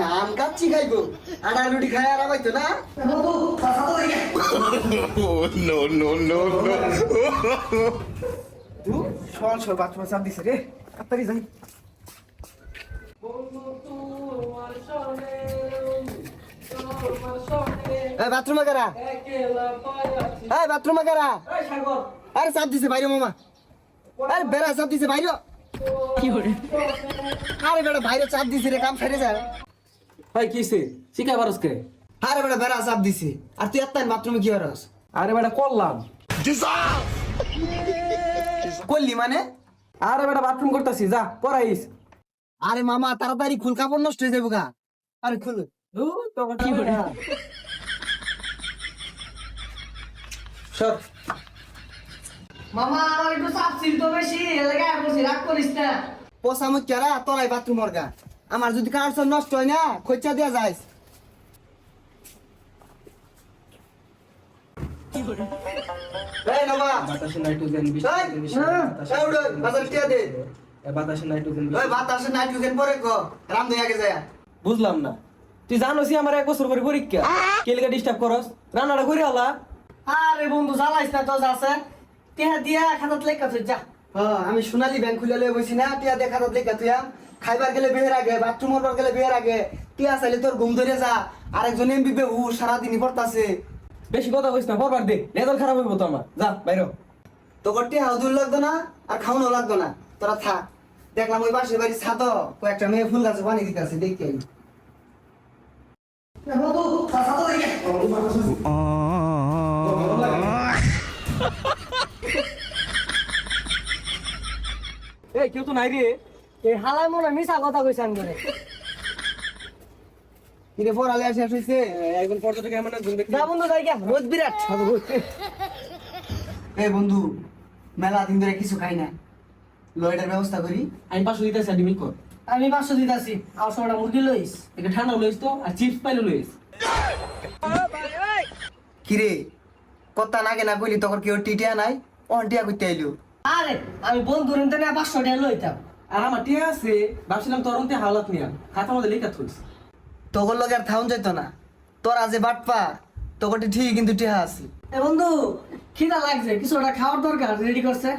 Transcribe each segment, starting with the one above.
নান কাচ্ছি খাইবো। আটা রুটি খাই আর আবাইতো না? Oh, no, no, no, no. সল সল বাথরুমে চাপ দিছে রে। তাড়াতাড়ি যাই। এই বাথরুমে কারা? এই বাথরুমে কারা? আরে চাপ দিছে বাইরে মামা। আরে বেড়া চাপ দিছে বাইরে। আরে বেড়া বাইরে চাপ দিছে রে কাম ফেরে যায়। ভাই কিসে শিখা পারসকে আরে বেড়া বেড়া চাপ দিছে। আর তুই বাথরুমে কি হরস আরে বেটা করলাম। করলি মানে? আরে বেটা বাথরুম করতেছি যা পড়াইস। আরে মামা তাড়াতাড়ি খুল কাপড় নষ্ট হয়ে যাব গা। আরে খুল কি সর। মামা আমার একটু চাপ ছিল তো বেশি এলাকায় বসে রাগ করিস না। পোষামত কেরা তোরাই বাথরুম গা। আমার যদি কার নষ্ট হয় না খরচা দেওয়া যায় এই নবা। বাতাসে নাইট্রোজেন এই, এই উড়ো, বাজারে টিয়া দে। বাতাসে নাইট্রোজেন ওই বাতাসে নাইট্রোজেন পরে ক রাম দুই আগে যায়। বুঝলাম না। তুই জানোসি আমার এক বছর পরে পরীক্ষা। কেলিকা ডিস্টার্ব করস? রান্নাটা করে আলা। আরে বন্ধু জ্বালাইস না তো যাচ্ছে তেহা দিয়া খাতাত লেখা তুই যা। আমি সোনালি ব্যাংক খুলে লয়ে বসি না টিয়া দেখা তো লেখা তুই খাইবার গেলে বেহের আগে বাথরুম করবার গেলে বেহের আগে টিয়া চাইলে তোর ঘুম ধরে যা আরেকজন এমবি বে উ সারাদিনই পড়তাছে বেশি কথা কইস না পরবার দে রেজাল্ট খারাপ হইব তো আমার যা বাইরে। তোর টিয়া হাউদুল লাগতো না আর খাওয়ানো লাগতো না তোরা থাক দেখলাম ওই পাশের বাড়ি ছাদ কয়েকটা মেয়ে ফুল গাছে পানি দিতে আছে দেখতে আই। বন্ধু ছাতা দেখে এই কেউ তো নাই রে। এই হালাই মনে মিশা কথা কইছান করে কিরে পড়ালে শেষ হয়েছে একজন পর্যটক এমন একজন দেখি যা বন্ধু যাই গিয়া। রোদ বিরাট। এ বন্ধু মেলা দিন ধরে কিছু খাই না। লয়েটার ব্যবস্থা করি। আমি পাঁচশো দিতেছি আর কর। আমি পাঁচশো দিতাছি। আর সময়টা মুরগি লইস। এটা ঠান্ডা লইস তো আর চিপস পাইলে লইস। কিরে কত্তা নাগে না কইলি তখন কেউ টিটিয়া নাই? অন টিয়া করতে আইলো। আরে আমি বন্ধু রেন্তে না পাঁচশো টাকা লইতাম আর আমার টিয়া আছে ভাবছিলাম তোর অন্তে হাওলাত নিয়া খাতার মধ্যে লেখা থইস। তোর লগে আর থাউন যাইতো না। তোরা যে বাটপা তোকে ঠিক কিন্তু টিহা আছে। এ বন্ধু খিদা লাগছে কিছু একটা খাওয়ার দরকার রেডি করছে?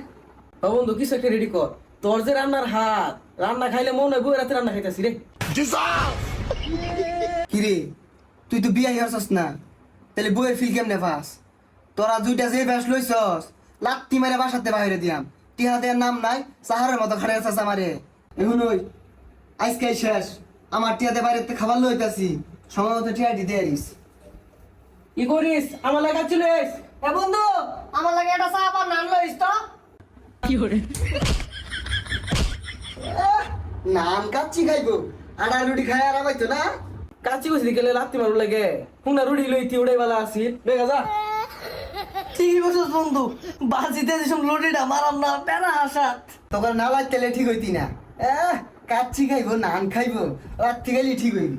ও বন্ধু কিছু একটা রেডি কর। তোর যে রান্নার হাত রান্না খাইলে মনে হয় বই রাতে রান্না খাইতেছি রে। কিরে তুই তো বিয়া হইছস না। তাহলে বইয়ের ফিল কেমনে পাস? তোরা দুইটা যে ব্যাস লইছস লাত্তি মেরে বাসাতে বাইরে দিয়াম টিহা দেওয়ার নাম নাই সাহারের মতো খাড়ে আছিস আমারে এখন ওই আজকে শেষ। আমার টিয়াতে বাইরে খাবার লইতাছি সময় মতো টিয়া দিতে আরিস কি করিস? আমার লেখা ছিল এ বন্ধু আমার লাগে একটা চা আবার নান লইস তো। কি করে নান কাচ্ছি খাইবো। আটা রুটি খাই আর আবাইতো না? কাচি কইছি দিকে লাত্তি মারু লাগে? হুনা রুড়ি লইতি উড়াই বালা আসি দেখা যা। ঠিকই বলছিস বন্ধু। বাজিতে যেসব লুটিটা মারাম না, প্যারা আসা তোকে না লাগতে ঠিক হইতি না। কাচ্ছি খাইবো, নান খাইবো রাত্রি খাইলে ঠিক হইবি।